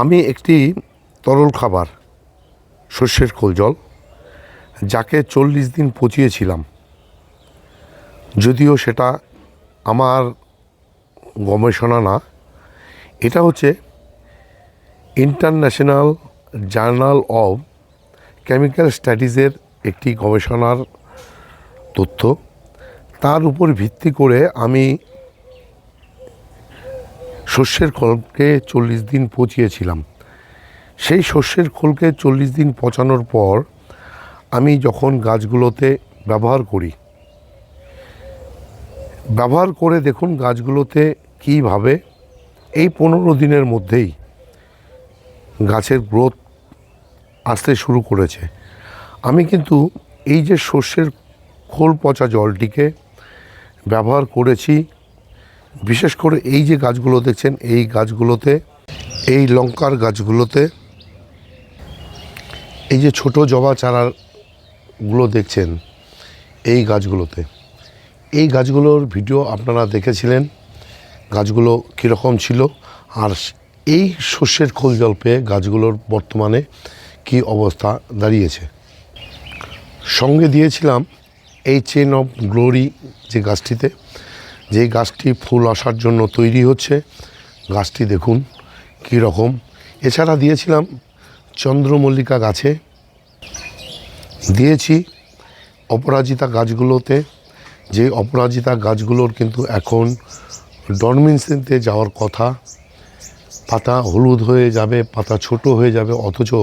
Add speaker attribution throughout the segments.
Speaker 1: আমি একটি তরল খাবার শস্যের খোল জল, যাকে চল্লিশ দিন পচিয়েছিলাম। যদিও সেটা আমার গবেষণা না, এটা হচ্ছে ইন্টারন্যাশনাল জার্নাল অফ কেমিক্যাল স্টাডিজের একটি গবেষণার তথ্য। তার উপর ভিত্তি করে আমি শস্যের খোলকে চল্লিশ দিন পচিয়েছিলাম। সেই শস্যের খোলকে চল্লিশ দিন পচানোর পর আমি যখন গাছগুলোতে ব্যবহার করি, ব্যবহার করে দেখুন গাছগুলোতে কীভাবে এই পনেরো দিনের মধ্যেই গাছের গ্রোথ আসতে শুরু করেছে। আমি কিন্তু এই যে শস্যের খোল পচা জলটিকে ব্যবহার করেছি বিশেষ করে এই যে গাছগুলো দেখছেন, এই গাছগুলোতে, এই লঙ্কার গাছগুলোতে, এই যে ছোট জবা চারাগুলো দেখছেন, এই গাছগুলোতে। এই গাছগুলোর ভিডিও আপনারা দেখেছিলেন, গাছগুলো কীরকম ছিল, আর এই শস্যের খোল জল পেয়ে গাছগুলোর বর্তমানে কি অবস্থা দাঁড়িয়েছে। সঙ্গে দিয়েছিলাম এই চেন অফ গ্লোরি যে গাছটিতে যেই গাছটি ফুল আসার জন্য তৈরি হচ্ছে, গাছটি দেখুন কী রকম। এছাড়া দিয়েছিলাম চন্দ্রমল্লিকা গাছে। দিয়েছি অপরাজিতা গাছগুলোতে। যে অপরাজিতা গাছগুলোর কিন্তু এখন ডরমেন্সিতে যাওয়ার কথা। পাতা হলুদ হয়ে যাবে, পাতা ছোট হয়ে যাবে, অথচ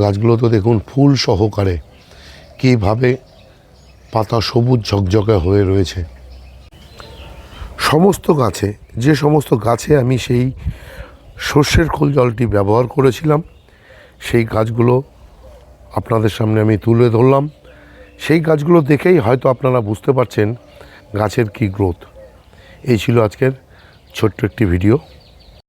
Speaker 1: গাছগুলো তো দেখুন ফুল সহকারে। কীভাবে পাতা সবুজ ঝকঝকে হয়ে রয়েছে। সমস্ত গাছে, যে সমস্ত গাছে আমি সেই সর্ষের খোল জলটি ব্যবহার করেছিলাম, সেই গাছগুলো আপনাদের সামনে আমি তুলে ধরলাম। সেই গাছগুলো দেখেই হয়তো আপনারা বুঝতে পারছেন গাছের কি গ্রোথ। এই ছিল আজকের ছোট্ট একটি ভিডিও।